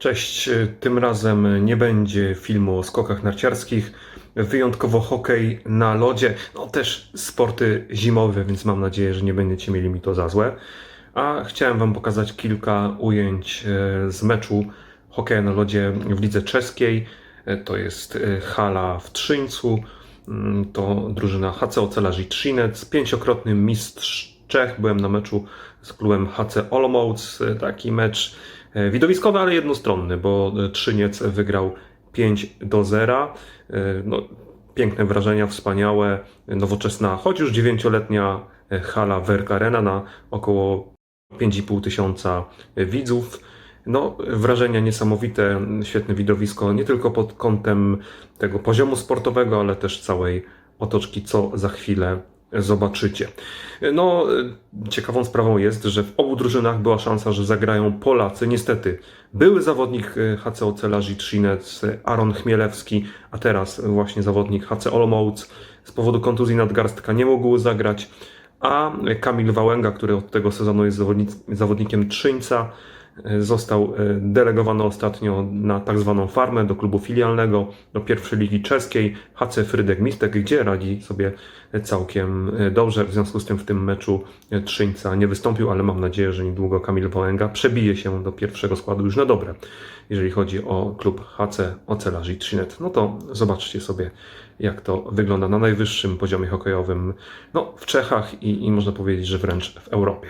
Cześć, tym razem nie będzie filmu o skokach narciarskich, wyjątkowo hokej na lodzie, no też sporty zimowe, więc mam nadzieję, że nie będziecie mieli mi to za złe. A chciałem Wam pokazać kilka ujęć e, z meczu hokeja na lodzie w lidze czeskiej. E, To jest hala w Trzyńcu, Mm, to drużyna HC Ocelarzy Trzcinec, pięciokrotny mistrz Czech. Byłem na meczu z klubem HC Olomouc, e, taki mecz e, widowiskowy, ale jednostronny, bo e, Trzyniec wygrał 5 do 0. E, No, piękne wrażenia, wspaniałe, nowoczesna, choć już dziewięcioletnia hala Werk Arena na około 5,5 tysiąca widzów. No, wrażenia niesamowite, świetne widowisko, nie tylko pod kątem tego poziomu sportowego, ale też całej otoczki, co za chwilę zobaczycie. No, ciekawą sprawą jest, że w obu drużynach była szansa, że zagrają Polacy. Niestety, były zawodnik HC Ocelarzy Trzcinec, Aaron Chmielewski, a teraz właśnie zawodnik HC Olomouc z powodu kontuzji nadgarstka nie mógł zagrać, a Kamil Wałęga, który od tego sezonu jest zawodnikiem Trzyńca, Został e, delegowany ostatnio na tak zwaną farmę do klubu filialnego, do pierwszej ligi czeskiej, HC Frydek Mistek, gdzie radzi sobie całkiem e, dobrze. W związku z tym w tym meczu e, Trzyńca nie wystąpił, ale mam nadzieję, że niedługo Kamil Wołęga przebije się do pierwszego składu już na dobre, jeżeli chodzi o klub HC Ocelarzy Trzynet. No to zobaczcie sobie, jak to wygląda na najwyższym poziomie hokejowym no, w Czechach i, i można powiedzieć, że wręcz w Europie.